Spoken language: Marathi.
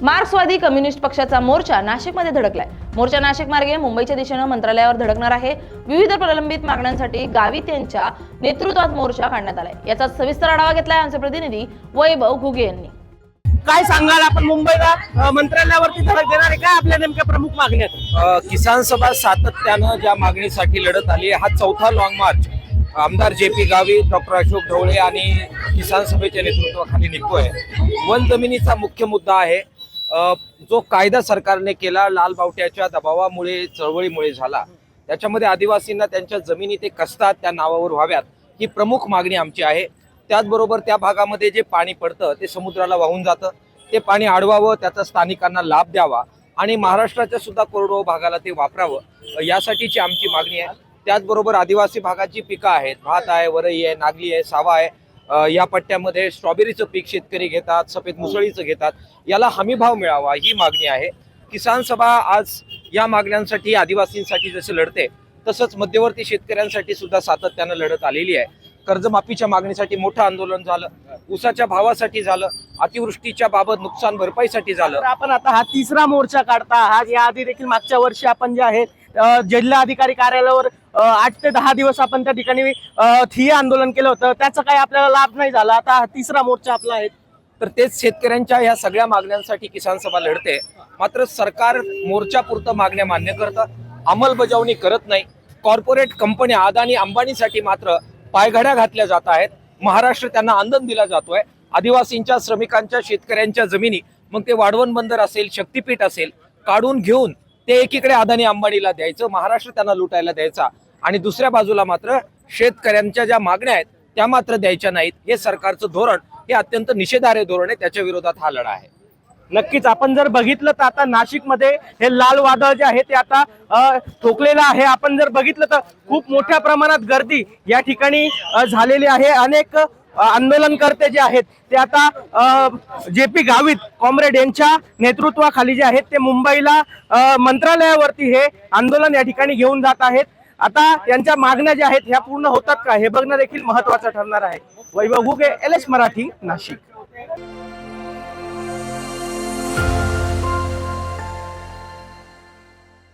मार्क्सवादी कम्युनिस्ट पक्षाचा मोर्चा नाशिकमध्ये धडकलाय. मोर्चा नाशिक मार्गे मुंबईच्या दिशेनं मंत्रालयावर धडकणार आहे. विविध प्रलंबित मागण्यांसाठी गावित यांच्या नेतृत्वात मोर्चा काढण्यात आलाय. याचा सविस्तर आढावा घेतलाय आमचे प्रतिनिधी वैभव घुगे यांनी. काय सांगाल आपण मुंबईला? मंत्रालयावरती धडक देणार आहे काय आपल्या नेमक्या प्रमुख मागण्या किसान सभा सातत्यानं ज्या मागणीसाठी लढत आली आहे, हा चौथा लॉंग मार्च आमदार जे पी गावी डॉक्टर अशोक ढवळे आणि किसान सभेच्या नेतृत्वाखाली निघतोय. वन जमिनीचा मुख्य मुद्दा आहे. जो कायदा सरकारने केला लाल बावट्याच्या दबावामुळे चळवळीमुळे झाला. त्याच्यामध्ये आदिवासींना त्यांच्या जमिनी ते कसतात त्या नावावर व्हाव्यात ही प्रमुख मागणी आमची आहे. त्याचबरोबर त्या भागामध्ये जे पाणी पडतं ते समुद्राला वाहून जातं. ते पाणी अडवावं त्याचा स्थानिकांना लाभ द्यावा आणि महाराष्ट्राच्या सुद्धा कोरडवाहू भागाला ते वापरावं यासाठीची आमची मागणी आहे. त्याचबरोबर आदिवासी भागाची पिकं आहेत. भात आहे वरई आहे नागली आहे सावा आहे. या पट्ट्यामध्ये स्ट्रॉबेरीचं पीक शेतकरी घेतात सफेद मुसळीचं घेतात. याला हमी भाव मिळावा ही मागणी आहे. किसान सभा आज या मागण्यांसाठी आदिवासींसाठी जसे लढते तसंच मध्यवर्ती शेतकऱ्यांसाठी सुद्धा सातत्यानं लढत आलेली आहे. कर्जमाफीच्या मागणीसाठी मोठं आंदोलन झालं ऊसाच्या भावासाठी झालं अतिवृष्टीच्या बाबत नुकसान भरपाईसाठी झालं. आपण आता हा तिसरा मोर्चा काढता हा या आधी देखील मागच्या वर्षी आपण जे आहे जिल्हा अधिकारी कार्यालयावर आठ ते दहा दिवस आपण त्या ठिकाणी अ, ठिय्या आंदोलन केलं होतं. त्याचा काही आपल्याला लाभ नाही झाला. आता तिसरा मोर्चा आपला आहे. तर तेच शेतकऱ्यांच्या ह्या सगळ्या मागण्यांसाठी किसान सभा लढते. मात्र सरकार मोर्चापुरतं मागण्या मान्य करतं. अंमलबजावणी करत नाही. कॉर्पोरेट कंपन्या अदानी अंबानीसाठी मात्र पायघड्या घातल्या जात आहेत. महाराष्ट्र त्यांना आंदन दिला जातोय. आदिवासींच्या श्रमिकांच्या शेतकऱ्यांच्या जमिनी मग ते वाढवण बंदर असेल शक्तीपीठ असेल काढून घेऊन ते एकीकडे अदानी अंबानीला द्यायचं महाराष्ट्र त्यांना लुटायला द्यायचा आणि दुसऱ्या बाजूला मात्र शेतकऱ्यांच्या ज्या मागण्या आहेत त्या मात्र द्यायच्या नाहीत. हे सरकारचं धोरण हे अत्यंत निषेधार्ह धोरण आहे. त्याच्या विरोधात हा लढा आहे. नक्कीच आपण जर बघितलं तर आता नाशिकमध्ये हे लाल वादळ जे आहे ते आता ठोकलेलं आहे. आपण जर बघितलं तर खूप मोठ्या प्रमाणात गर्दी या ठिकाणी झालेली आहे. अनेक आंदोलनकर्ते जे आहेत ते आता जे पी गावित कॉम्रेड यांच्या नेतृत्वाखाली जे आहेत ते मुंबईला मंत्रालयावरती हे आंदोलन या ठिकाणी घेऊन जात आहेत. आता यांच्या मागण्या ज्या आहेत ह्या पूर्ण होतात का हे बघणं देखील महत्वाचं ठरणार आहे. Vaibhav Ghuge L S Marathi Nashik.